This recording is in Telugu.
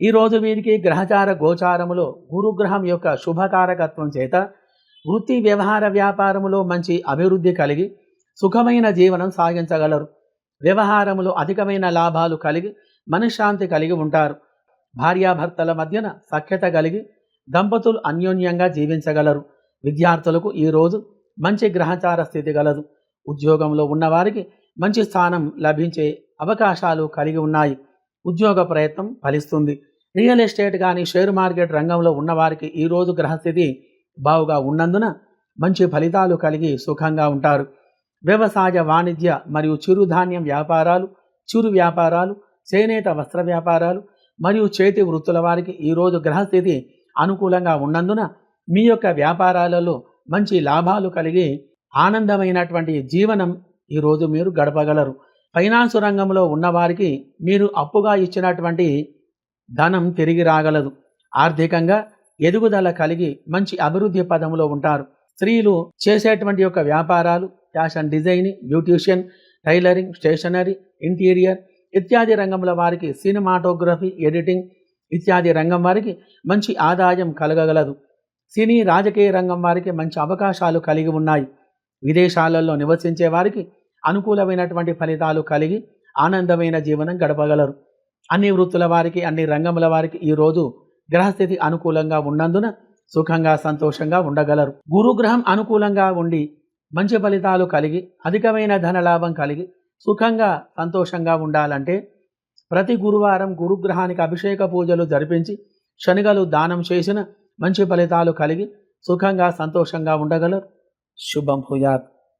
ఈరోజు వీరికి గ్రహచార గోచారములో గురుగ్రహం యొక్క శుభకారకత్వం చేత వృత్తి వ్యవహార వ్యాపారములో మంచి అభివృద్ధి కలిగి సుఖమైన జీవనం సాగించగలరు. వ్యవహారములో అధికమైన లాభాలు కలిగి మనశ్శాంతి కలిగి ఉంటారు. భార్యాభర్తల మధ్యన సఖ్యత కలిగి దంపతులు అన్యోన్యంగా జీవించగలరు. విద్యార్థులకు ఈరోజు మంచి గ్రహచార స్థితి గలదు. ఉద్యోగంలో ఉన్నవారికి మంచి స్థానం లభించే అవకాశాలు కలిగి ఉన్నాయి. ఉద్యోగ ప్రయత్నం ఫలిస్తుంది. రియల్ ఎస్టేట్ కానీ షేర్ మార్కెట్ రంగంలో ఉన్నవారికి ఈరోజు గ్రహస్థితి బావుగా ఉన్నందున మంచి ఫలితాలు కలిగి సుఖంగా ఉంటారు. వ్యవసాయ వాణిజ్య మరియు చిరుధాన్యం వ్యాపారాలు చిరు వ్యాపారాలు చేనేత వస్త్ర వ్యాపారాలు మరియు చేతి వృత్తుల వారికి ఈరోజు గ్రహస్థితి అనుకూలంగా ఉన్నందున మీ యొక్క వ్యాపారాలలో మంచి లాభాలు కలిగి ఆనందమైనటువంటి జీవనం ఈరోజు మీరు గడపగలరు. ఫైనాన్స్ రంగంలో ఉన్నవారికి మీరు అప్పుగా ఇచ్చినటువంటి ధనం తిరిగి రాగలదు. ఆర్థికంగా ఎదుగుదల కలిగి మంచి అభివృద్ధి పదంలో ఉంటారు. స్త్రీలు చేసేటువంటి యొక్క వ్యాపారాలు fashion design beautician tailoring stationery interior ఇత్యాది రంగంలో వారికి సినిమాటోగ్రఫీ ఎడిటింగ్ ఇత్యాది రంగం వారికి మంచి ఆదాయం కలగగలదు. సినీ రాజకీయ రంగం వారికి మంచి అవకాశాలు కలిగి ఉన్నాయి. విదేశాలలో నివసించే వారికి అనుకూలమైనటువంటి ఫలితాలు కలిగి ఆనందమైన జీవనం గడపగలరు. అన్ని వృత్తుల వారికి అన్ని రంగముల వారికి ఈరోజు గ్రహస్థితి అనుకూలంగా ఉన్నందున సుఖంగా సంతోషంగా ఉండగలరు. గురుగ్రహం అనుకూలంగా ఉండి మంచి ఫలితాలు కలిగి అధికమైన ధనలాభం కలిగి సుఖంగా సంతోషంగా ఉండాలంటే ప్రతి గురువారం గురుగ్రహానికి అభిషేక పూజలు జరిపించి శనిగలు దానం చేసిన మంచి ఫలితాలు కలిగి సుఖంగా సంతోషంగా ఉండగలరు. శుభం భూయాత్.